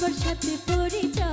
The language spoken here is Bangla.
তোর সাথে পরিচয়